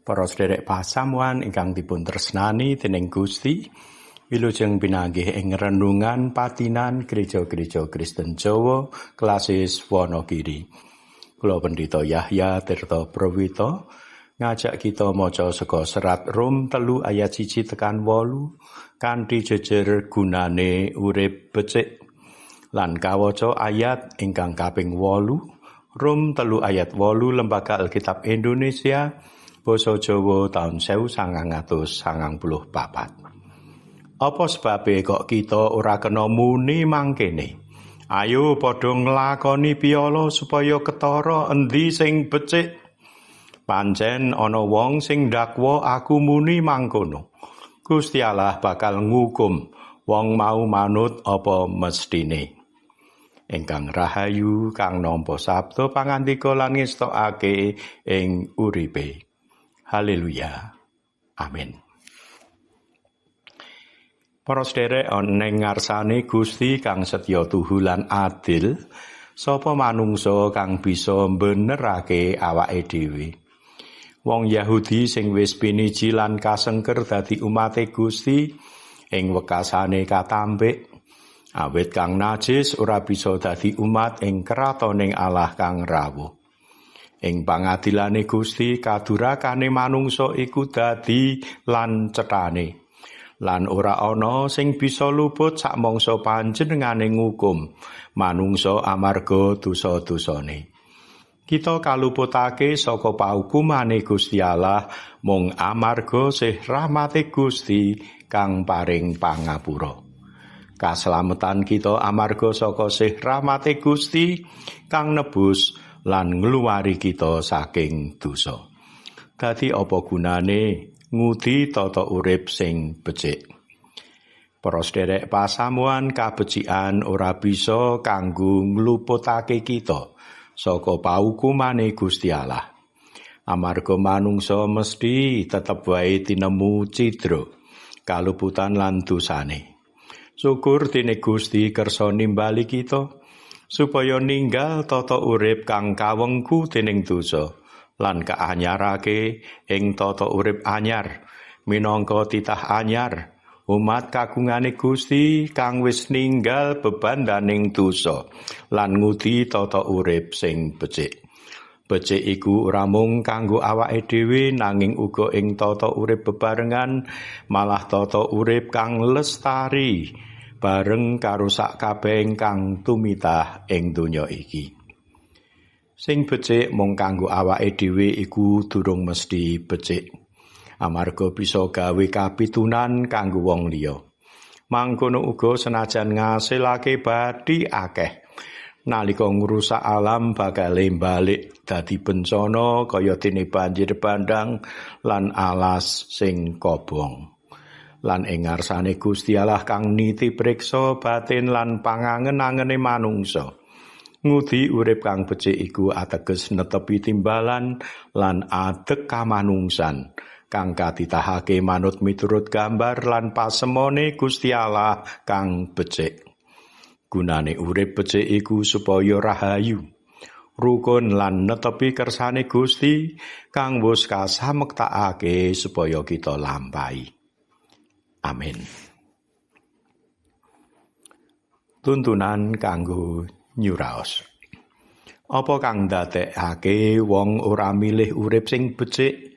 Para sederek pasamuan ingkang dipun tresnani dening Gusti, wilujeng pinanggih ing renungan patinan gereja-gereja Kristen Jawa klasis Wonogiri. Kula Pendito Yahya Tirta Prawito ngajak kita maca saka serat Rom telu ayat siji tekan wolu kanthi jejer gunane urip becik lan kawaca ayat ingkang kaping wolu Rom telu ayat wolu Lembaga Alkitab Indonesia basa Jawa taun 1994. Apa sebabe kok kita ora kena muni mangkene? Ayo padha nglakoni piyala supaya ketara endi sing becik. Pancen ana wong sing dakwa aku muni mangkono. Gusti Allah bakal ngukum wong mau manut apa mestine. Engkang rahayu kang nampa sabda pangandika lan ngestokake ing uripe. Haleluya. Amin. Para sederek ana ngarsane Gusti kang setya tuhu lan adil, sapa manungsa kang bisa benerake awake dhewe. Wong Yahudi sing wis piniji lan kasengker dadi umate Gusti ing wekasane katampik awit kang najis ora bisa dadi umat ing kratoning Allah kang rawuh. Ing pangadilane Gusti kadurakane manungsa iku dadi lan cetane lan ora ana sing bisa luput sak mangsa panjenengane ngukum manungsa amarga dosa-dosane. Kita kaluputake saka paukumane Gusti Allah mung amarga sih rahmate Gusti kang paring pangapura. Kaslametan kita amarga saka sih rahmate Gusti kang nebus lan ngluwari kita saking dosa. Dadi apa gunane ngudi tata urip sing becik? Para sederek pasamuan kabecikan ora bisa kanggo ngluputake kita saka paukumane Gusti Allah. Amarga manungsa mesti tetep wae tinemu cidra kaluputan lan dosane. Syukur dene Gusti kersa nimbali kita supaya ninggal tata urip kang kawengku dening dosa. Lan kaanyarake ing tata urip anyar minangka titah anyar umat kagungane Gusti kang wis ninggal bebandaning dosa lan ngudi tata urip sing becik. Becik iku ora mung kanggo awake dhewe nanging uga ing tata urip bebarengan malah tata urip kang lestari bareng karo sak kabeh ingkang tumitah ing donya iki. Sing becik mung kanggo awake dhewe iku durung mesti becik. Amarga bisa gawe kapitunan kanggo wong liya. Mangkono uga senajan ngasilake bathi akeh. Nalika ngrusak alam bakal balik dadi bencana kaya dene banjir bandang lan alas sing kobong. Lan ing ngarsane Gusti Allah kang niti priksa batin lan pangangen-angene manungsa. Ngudi urip kang becik iku ateges netepi timbalan lan adek kamanungsan kang katitahake manut miturut gambar lan pasemone Gusti Allah kang becik. Gunane urip becik iku supaya rahayu. rukun lan netepi kersane Gusti kang wis kasamektakake supaya kita lampahi. Amin. Tuntunan kanggo nyuraos. Apa kang ndadekake wong ora milih urip sing becik?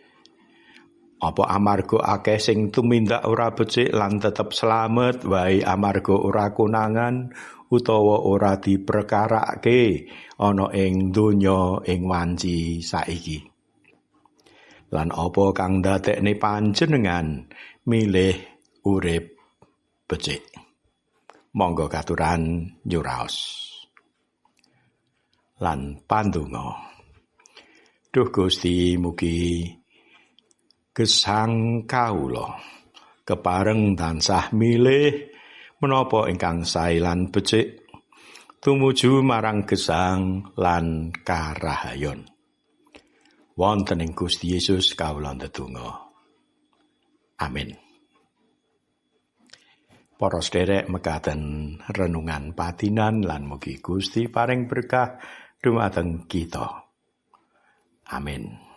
Apa amarga akeh sing tumindak ora becik lan tetep slamet wae amarga ora konangan utawa ora diperkarake ana ing donya ing wanci saiki? Lan apa kang ndadekne panjenengan milih urip becik. Monggo katuran nyuraos. Lan pandonga. Duh Gusti mugi gesang kawula kepareng tansah milih menapa ingkang sae lan becik tumuju marang gesang lan karahayon. Wonten ing Gusti Yesus kawula ndedonga. Amin. Para sederek mekaten renungan patinan lan mugi Gusti paring berkah dumateng kita. Amin.